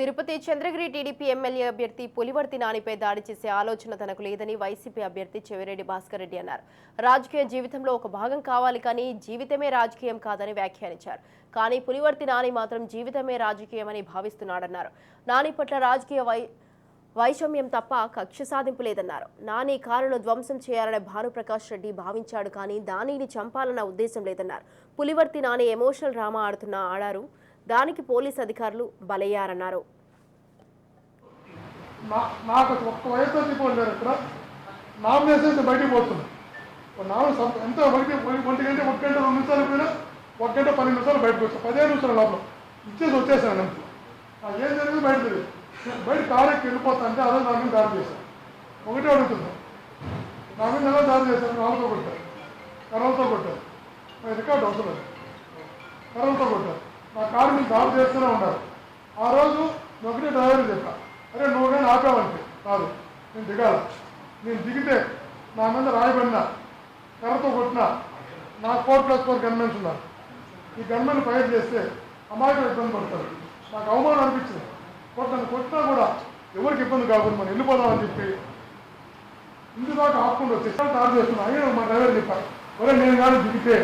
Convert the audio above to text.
Tirupati Chandragiri TDP MLA అభ్యర్థి పులివర్తి నానిపై దాడి చేసే ఆలోచన తనకు లేదని వైసీపీ అభ్యర్థి చెవిరెడ్డి భాస్కర్ రెడ్డి అన్నారు. రాజకీయ జీవితంలో ఒక భాగం కావాలి కానీ జీవితమే రాజకీయం కాదని వ్యాఖ్యానించారు. కానీ పులివర్తి నాని మాత్రం జీవితమే రాజకీయమని భావిస్తున్నాడన్నారు. నాని పట్ల రాజకీయ వై వైషమ్యం తప్ప కక్ష సాధింపు లేదన్నారు. నాని కారును ధ్వంసం చేయాలని భానుప్రకాష్ రెడ్డి భావించాడు కానీ దానిని చంపాలన్న ఉద్దేశం లేదన్నారు. పులివర్తి నాని ఎమోషనల్ డ్రామా ఆడుతున్న ఆడారు. దానికి పోలీస్ అధికారులు బలయ్యారన్నారు. నాకు ఒక్క వైఎస్ఆర్సీ పోటీ ఇక్కడ. నామినేషన్ బయటికి పోతుంది ఎంత బయటికి ఒంటి గంట ఒక గంట రెండు నిమిషాలు పోయినా ఒక గంట నిమిషాలు బయటకు వచ్చాను పదిహేను నిమిషాల లోపల. ఇచ్చేసి వచ్చేసాను అంతే నాకు ఏం జరిగింది బయట తెలియదు బయట కారు వెళ్ళిపోతా అంటే అదే నా మీద దాడి చేశాను. ఒకటే అడుగుతున్నాను నా మీద ఎలా దాడి చేశాను? నాలుగుతో కొట్టారు. కర్రలతో కొట్టారు. రికార్డు అవసరం కర్రలతో కొట్టారు. కారు మీద దాడి చేస్తూనే ఉన్నారు. ఆ రోజు నేను డ్రైవర్ చెప్పా అరే నువ్వు కానీ ఆపావంటే కాదు నేను దిగాల. నేను దిగితే నా మీద రాయబడిన కర్రతో కొట్టిన నా ఫోర్ ప్లస్ ఫోర్ గన్మెన్స్ ఉన్నారు. ఈ గన్మెన్ ఫైర్ చేస్తే అమాయకులు ఇబ్బంది పడతారు. నాకు అవమానం అనిపించింది. కొట్టను కొట్టినా కూడా ఎవరికి ఇబ్బంది కాకుండా మనం వెళ్ళిపోదామని చెప్పి ఇంటి దాకా ఆపుకుంటూ వచ్చి తాడు చేస్తున్నా. అయ్యే మా డ్రైవర్ చెప్పారు ఒరే నేను కానీ దిగితే